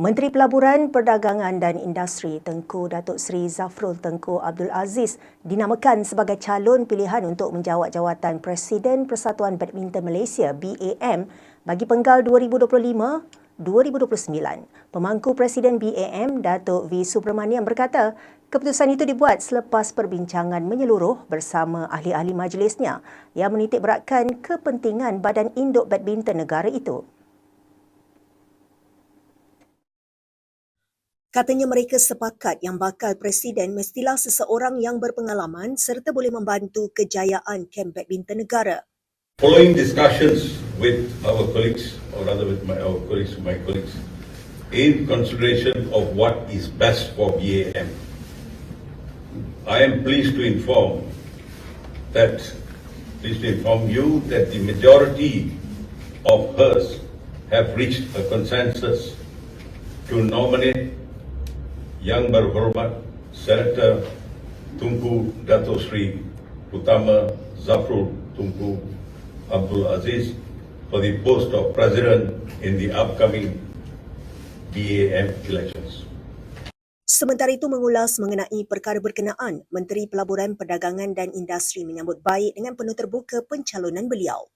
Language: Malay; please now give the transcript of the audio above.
Menteri Pelaburan, Perdagangan dan Industri Tengku Datuk Seri Zafrul Tengku Abdul Aziz dinamakan sebagai calon pilihan untuk menjawat jawatan Presiden Persatuan Badminton Malaysia BAM bagi penggal 2025-2029. Pemangku Presiden BAM Datuk V Subramaniam berkata, keputusan itu dibuat selepas perbincangan menyeluruh bersama ahli-ahli majlisnya yang menitik beratkan kepentingan Badan Induk Badminton negara itu. Katanya mereka sepakat yang bakal presiden mestilah seseorang yang berpengalaman serta boleh membantu kejayaan kem badminton negara. Following discussions with our colleagues, or rather with my, our colleagues, my colleagues, in consideration of what is best for BAM, I am pleased to inform that, pleased to inform you that the majority of us have reached a consensus to nominate Yang Berhormat Senator Tunku Dato Sri Utama Zafrul Tunku Abdul Aziz for the post of President in the upcoming BAM elections. Sementara itu mengulas mengenai perkara berkenaan, Menteri Pelaburan Perdagangan dan Industri menyambut baik dengan penuh terbuka pencalonan beliau.